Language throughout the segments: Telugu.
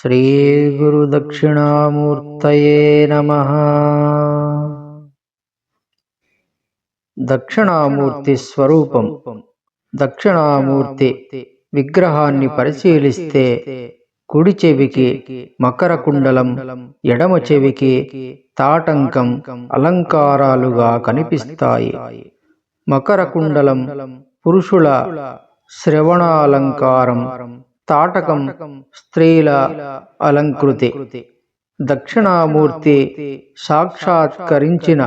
శ్రీగురుదక్షిణామూర్తయే నమ. దక్షిణామూర్తి స్వరూపం. దక్షిణామూర్తి విగ్రహాన్ని పరిశీలిస్తే కుడి చెవికి మకర కుండలం ఎడమ చెవికి తాటంకం అలంకారాలుగా కనిపిస్తాయి. మకర కుండలం పురుషుల శ్రవణాలంకారం తాటకం స్త్రీల అలంకృతి. దక్షిణామూర్తి సాక్షాత్కరించిన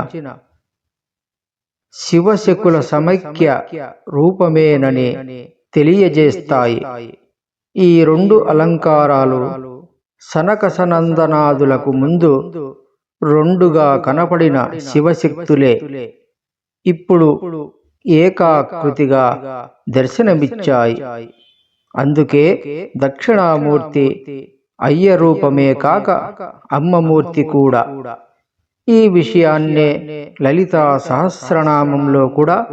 శివశకుల సమైక్య రూపమేనని తెలియజేస్తాయి. ఈ రెండు అలంకారాలు సనకసనందనాదులకు ముందు రెండుగా కనపడిన శివశక్తులే. ఇప్పుడు ఏకాకృతిగా దర్శనమిచ్చాయి. అందుకే దక్షిణామూర్తి అయ్య రూపమే కాక అమ్మమూర్తి కూడా. ఈ విషయాన్నే లలిత సహస్రనామంలో కూడా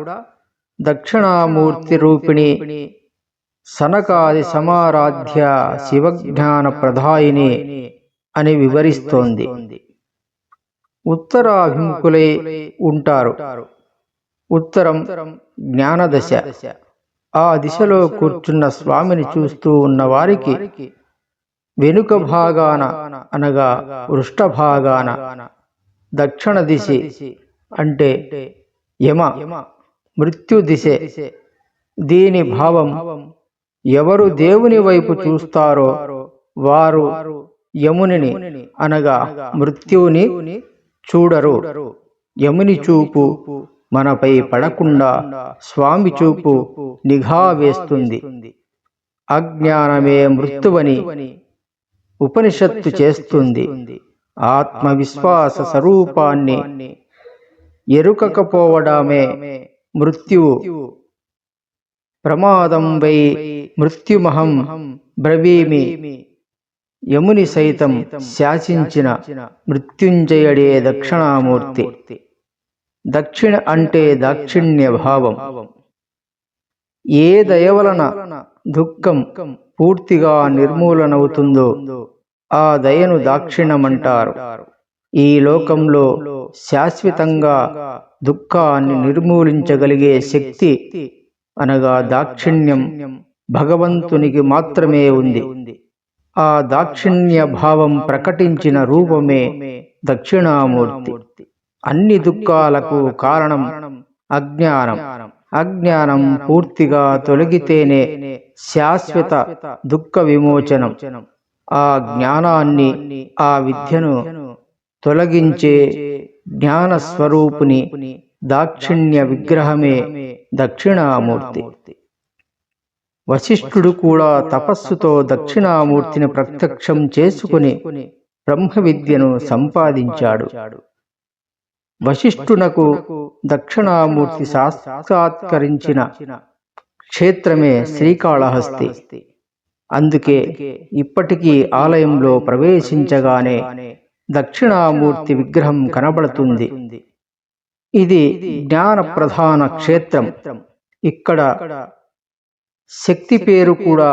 దక్షిణామూర్తి రూపిణి సనకాది సమారాధ్య శివజ్ఞాన ప్రధాయిని అని వివరిస్తోంది. ఉత్తరాభిముఖులై ఉంటారు. ఉత్తరం జ్ఞానదశ. ఆ దిశలో కూర్చున్న స్వామిని చూస్తూ ఉన్న వారికి వెనుక భాగాన అనగా వృష్ఠభాగాన దక్షిణ దిశ అంటే యమ మృత్యు దిశ. దీని భావం ఎవరు దేవుని వైపు చూస్తారో వారు యమునిని అనగా మృత్యువుని చూడరు. యముని చూపు మనపై పడకుండా స్వామి చూపు నిఘా వేస్తుంది. అజ్ఞానమే మృత్యువని ఉపనిషత్తు చేస్తుంది. ఆత్మవిశ్వాస స్వరూపాన్ని ఎరుకకపోవడమే మృత్యువు ప్రమాదం వై మృత్యుమహం బ్రవీమి. యముని సైతం శాసించిన మృత్యుంజయుడే దక్షిణామూర్తి. దక్షిణ అంటే దాక్షిణ్య భావం ఏ దయ వలన దుఃఖం పూర్తిగా నిర్మూలనవుతుందో ఆ దయను దాక్షిణమంటారు ఈ లోకంలో శాశ్వతంగా దుఃఖాన్ని నిర్మూలించగలిగే శక్తి అనగా దాక్షిణ్యం భగవంతునికి మాత్రమే ఉంది. ఆ దాక్షిణ్య భావం ప్రకటించిన రూపమే దక్షిణామూర్తి. అన్ని దుఃఖాలకు కారణం అజ్ఞానం. అజ్ఞానం పూర్తిగా తొలగితేనే శాశ్వత దుఃఖ విమోచనం. ఆ జ్ఞానాన్ని ఆ విద్యను తొలగించే జ్ఞానస్వరూపుని దాక్షిణ్య విగ్రహమే దక్షిణామూర్తి. వశిష్ఠుడు కూడా తపస్సుతో దక్షిణామూర్తిని ప్రత్యక్షం చేసుకుని బ్రహ్మ విద్యను సంపాదించాడు. వశిష్ఠునకు దక్షిణామూర్తి సాక్షాత్కరించిన క్షేత్రమే శ్రీకాళహస్తి. అందుకే ఇప్పటికీ ఆలయంలో ప్రవేశించగానే దక్షిణామూర్తి విగ్రహం కనబడుతుంది. ఇది జ్ఞాన ప్రధాన క్షేత్రం. ఇక్కడ శక్తి పేరు కూడా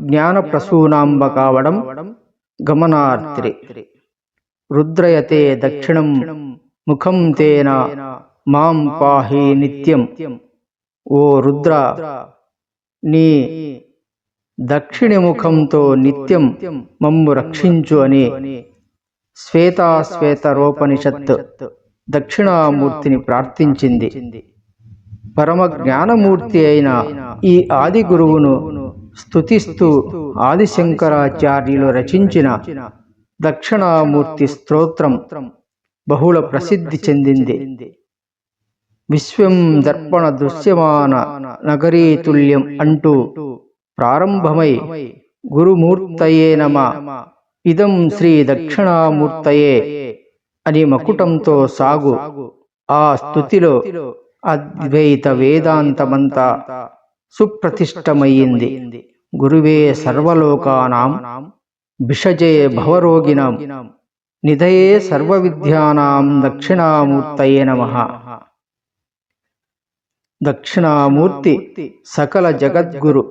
జ్ఞాన ప్రసూనాంబ కావడం గమనార్త్రి. రుద్రయతే దక్షిణం ముఖం తేన మాం పాహి నిత్యం. ఓ రుద్ర నీ దక్షిణ ముఖంతో నిత్యం మమ్ము రక్షించు అని శ్వేతాశ్వేత రూపనిషత్ దక్షిణామూర్తిని ప్రార్థించింది. పరమ జ్ఞానమూర్తి అయిన ఈ ఆది గురువును స్థుతిస్తూ ఆదిశంకరాచార్యులు రచించిన దక్షిణామూర్తి స్తోత్రం. బహుళ ప్రసిద్ధి చెందింది. విశ్వం దర్పణ దృశ్యమాన నగరీతుల్యం అంటూ ప్రారంభమై గురుమూర్తయే నమ. ఇదం శ్రీ దక్షిణామూర్తయే అని మకుటంతో సాగు. ఆ స్థుతిలో అద్వైత వేదాంతమంతా సుప్రతిష్టమయ్యింది గురువే సర్వలోకానాం భిషజే భవరోగిణం నిధయే సర్వ విద్యానాం దక్షిణామూర్తయే నమ. దక్షిణామూర్తి సకల జగద్గురు.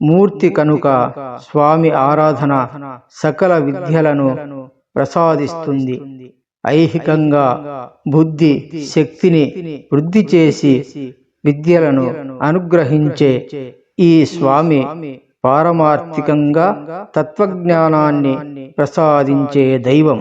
మూర్తి కనుక స్వామి ఆరాధన సకల విద్యలను ప్రసాదిస్తుంది. ఐహికంగా బుద్ధి శక్తిని వృద్ధి చేసి విద్యలను అనుగ్రహించే ఈ స్వామి పారమార్థికంగా తత్వజ్ఞానాన్ని ప్రసాదించే దైవం.